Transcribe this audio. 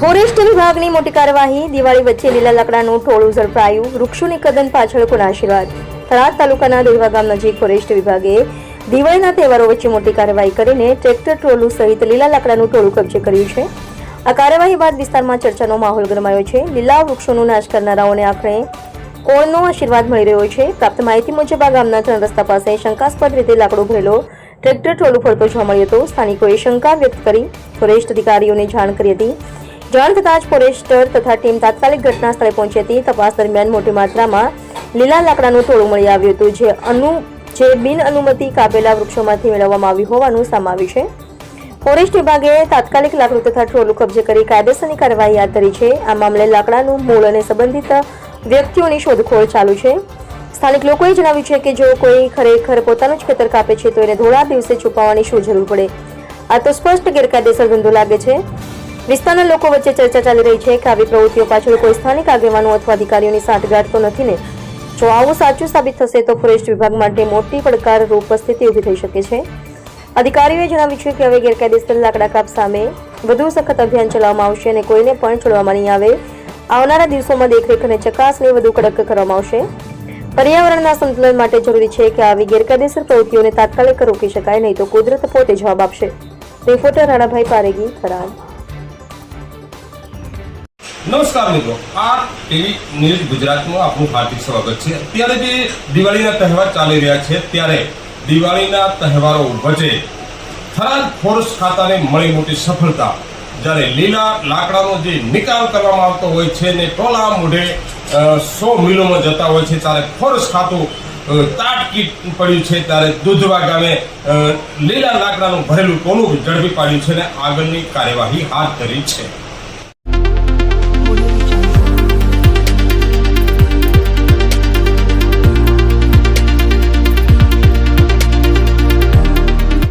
Forest વિભાગની મોટી કાર્યવાહી, દિવાળી વચ્ચે લીલા લાકડાનું ટોળું ઝડપાયું, વૃક્ષોની કદન પાછળ કોના આશીર્વાદ. થરાદ તાલુકાના દેવા ગામ નજીક ફોરેસ્ટ વિભાગે દિવાળીના તહેવારો વચ્ચે મોટી કાર્યવાહી કરીને ટ્રેક્ટર ટ્રોલું સહિત લીલા લાકડાનું ટોળું કબજે કર્યું છે. આ કાર્યવાહી બાદ વિસ્તારમાં ચર્ચાનો માહોલ ગરમાયો છે. લીલા વૃક્ષોનું નાશ કરનારાઓને આખરે કોણનો આશીર્વાદ મળી રહ્યો છે. પ્રાપ્ત માહિતી મુજબ આ ગામના ત્રણ રસ્તા પાસે શંકાસ્પદ રીતે લાકડું ભરેલો ટ્રેક્ટર ટ્રોલું ફરતો જોવા મળ્યો હતો. સ્થાનિકોએ શંકા વ્યક્ત કરી ફોરેસ્ટ અધિકારીઓને જાણ કરી હતી. જાણ થતાં જ ફોરેસ્ટર તથા ટીમ તાત્કાલિક ઘટના સ્થળે પહોંચી હતી. તપાસ દરમિયાન મોટી માત્રામાં લીલા લાકડાનું ટોળું મળી આવ્યું હતું, જે અનુ, જે બિન અનુમતિ કાપેલા વૃક્ષોમાંથી મેળવવામાં આવ્યું હોવાનું સમાવ્યું છે. ફોરેસ્ટ વિભાગે તાત્કાલિક લાકડું તથા ટ્રોલું કબજે કરી કાયદેસરની કાર્યવાહી હાથ ધરી છે. આ મામલે લાકડાનું મૂળ અને સંબંધિત વ્યક્તિઓની શોધખોળ ચાલુ છે. સ્થાનિક લોકોએ જણાવ્યું છે કે જો કોઈ ખરેખર પોતાનું જ ખેતર કાપે છે તો એને ધોળા દિવસે છુપાવવાની શું જરૂર પડે? આ તો સ્પષ્ટ ગેરકાયદેસર ધંધો લાગે છે. વિસ્તારના લોકો વચ્ચે ચર્ચા ચાલી રહી છે કે આવી પ્રવૃત્તિઓ પાછળ કોઈ સ્થાનિક આગેવાનો અથવા અધિકારીઓની સાંઠગાંઠ તો નથી ને. જો આવું સાચું સાબિત થશે તો ફોરેસ્ટ વિભાગ માટે મોટી પડકારરૂપ સ્થિતિ ઊભી થઈ શકે છે. અધિકારીઓએ જણાવ્યું છે કે હવે ગેરકાયદેસર લાકડા કાપ સામે વધુ સખત અભિયાન ચલાવવામાં આવશે અને કોઈને પણ છોડવામાં નહીં આવે. આવનારા દિવસોમાં દેખરેખ અને ચકાસણી વધુ કડક કરવામાં આવશે. પર્યાવરણના સંતુલન માટે જરૂરી છે કે આવી ગેરકાયદેસર પ્રવૃત્તિઓને તાત્કાલિક રોકી શકાય, નહીં તો કુદરત પોતે જવાબ આપશે. રિપોર્ટર રાણાભાઈ પારેગી, થરાદ. નમસ્કાર મિત્રો. આ ટીવી ન્યૂઝ ગુજરાતમાં આપનું હાર્દિક સ્વાગત છે. અત્યારે જે દિવાળીના તહેવાર ચાલી રહ્યા છે, ત્યારે દિવાળીના તહેવારો વચ્ચે થરાદ ફોરેસ્ટ ખાતાને મળી મોટી સફળતા. જ્યારે લીલા લાકડાનો જે નિકાલ કરવામાં આવતો હોય છે ને ટોલા મોઢે સો મિલોમાં જતા હોય છે, ત્યારે ફોરેસ્ટ ખાતું તાટકીટ તાટકી પડ્યું છે, ત્યારે દૂધવા ગામે લીલા લાકડાનું ભરેલું ટોલું ઝડપી પાડ્યું છે ને આગળની કાર્યવાહી હાથ ધરી છે.